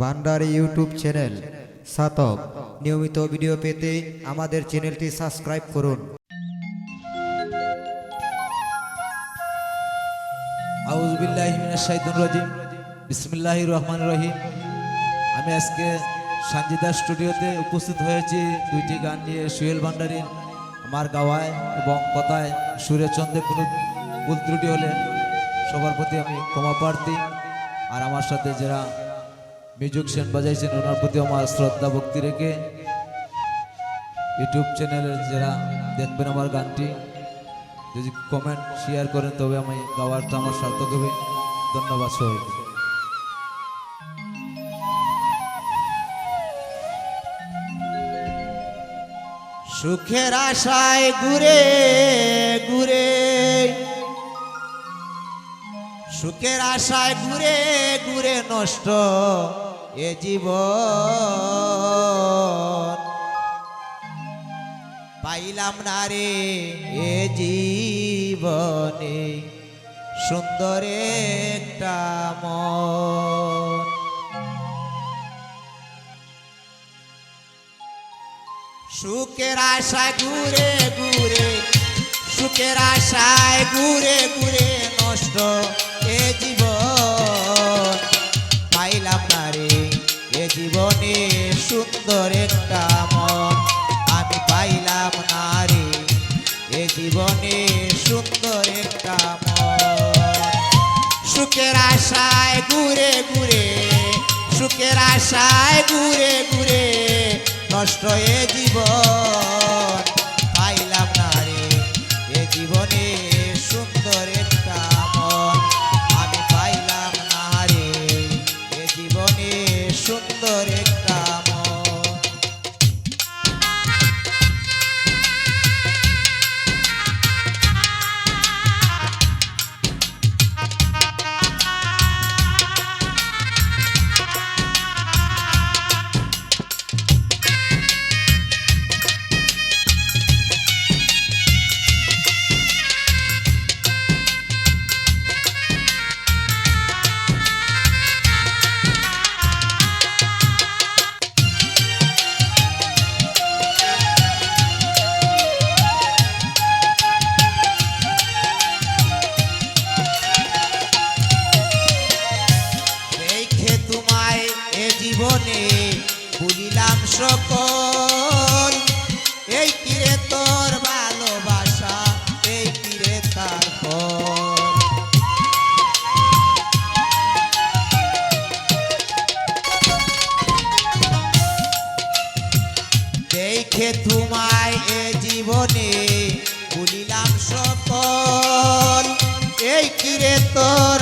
ভান্ডারি YouTube channel. সাতক, নিয়মিত video পেতে আমাদের চ্যানেলটি সাবস্ক্রাইব করুন। বিসমিল্লাহ রহমান রহিম। আমি আজকে সানজিদা স্টুডিওতে উপস্থিত হয়েছি। দুইটি গান নিয়ে সুহেল ভান্ডারীর আমার গাওয়ায় এবং কথায় সুরে চন্দ্রে কোনো ভুল ত্রুটি হলে সবার প্রতি আমি ক্ষমা প্রার্থী। আর আমার সাথে যারা মিউজিক সেন বাজাইছেন, ওনার প্রতি আমার শ্রদ্ধা, ভক্তি রেখে ইউটিউব চ্যানেলের যারা দেখবেন আমার গানটি, যদি কমেন্ট শেয়ার করেন, তবে আমি গাওয়ারটা আমার সার্থক হবে। ধন্যবাদ সবাইকে। সুখের আশায় ঘুরে ঘুরে, সুখের আশায় ঘুরে ঘুরে নষ্ট এ জীবন। পাইলাম না রে এ জীবনে সুন্দর একটা মন। সুখের আশায় ঘুরে ঘুরে, সুখের আশায় ঘুরে ঘুরে নষ্ট সুন্দর একটা মন আমি পাইলাম না রে। এ জীবনে সুন্দর একটা মন। সুখের আশায় ঘুরে ঘুরে, সুখের আশায় ঘুরে ঘুরে, নষ্ট এ জীবন জীবনে ভুলিলাম সকল এই কিরে তোর ভালোবাসা, এই কিরে তার দেখে তোমায় এ জীবনে ভুলিলাম সকল এই কিরে তোর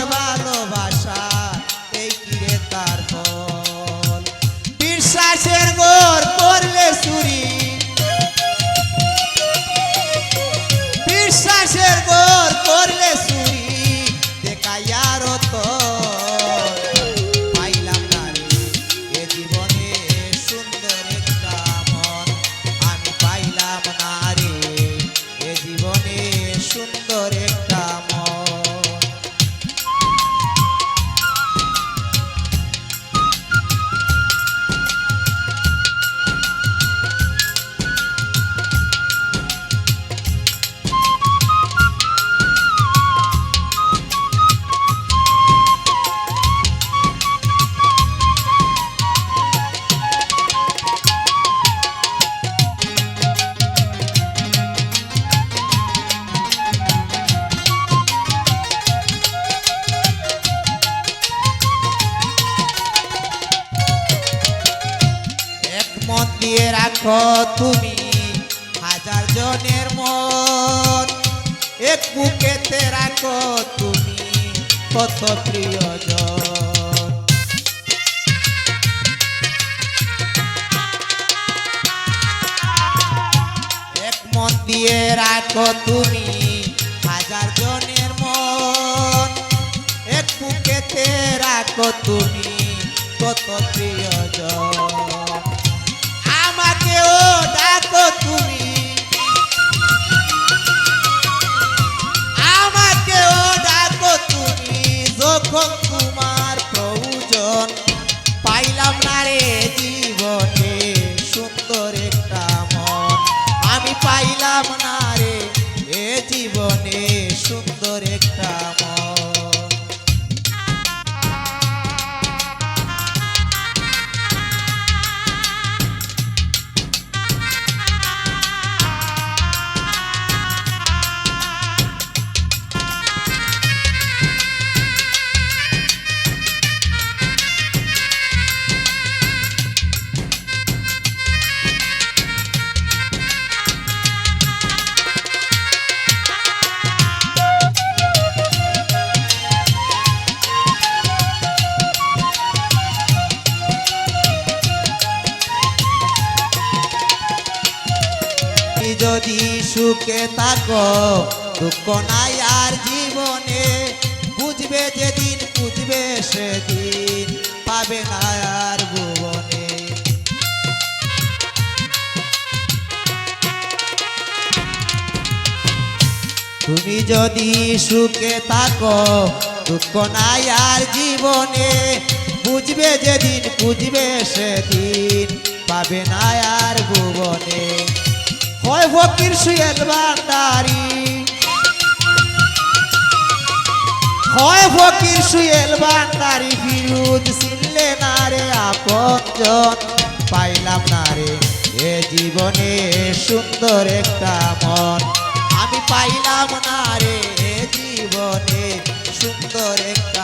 মতো দিয়ে রাখো তুমি হাজার জনের মন। এক বুকেতে রাখো তুমি কত প্রিয়জন। মন দিয়ে রাখো তুমি হাজার জনের মন। এক বুকেতে রাখো তুমি কত প্রিয়জন। আমাকেও যদি সুখে থাকো, দুঃখ নাই আর জীবনে। বুঝবে যেদিন বুঝবে সেদিন, পাবে না আর ভুবনে। তুমি যদি সুখে থাকো, দুঃখ নাই আর জীবনে। বুঝবে যেদিন বুঝবে সেদিন, পাবে না আর ভুবনে। হয় ফকির সুয়েল ভান্ডারি হয় ফকির সুয়েল ভান্ডারি ফিরুদ চিনলে না রে আপনজন। পাইলাম না রে, এ জীবনে সুন্দর একটা মন। আমি পাইলাম না রে, এ জীবনে সুন্দর একটা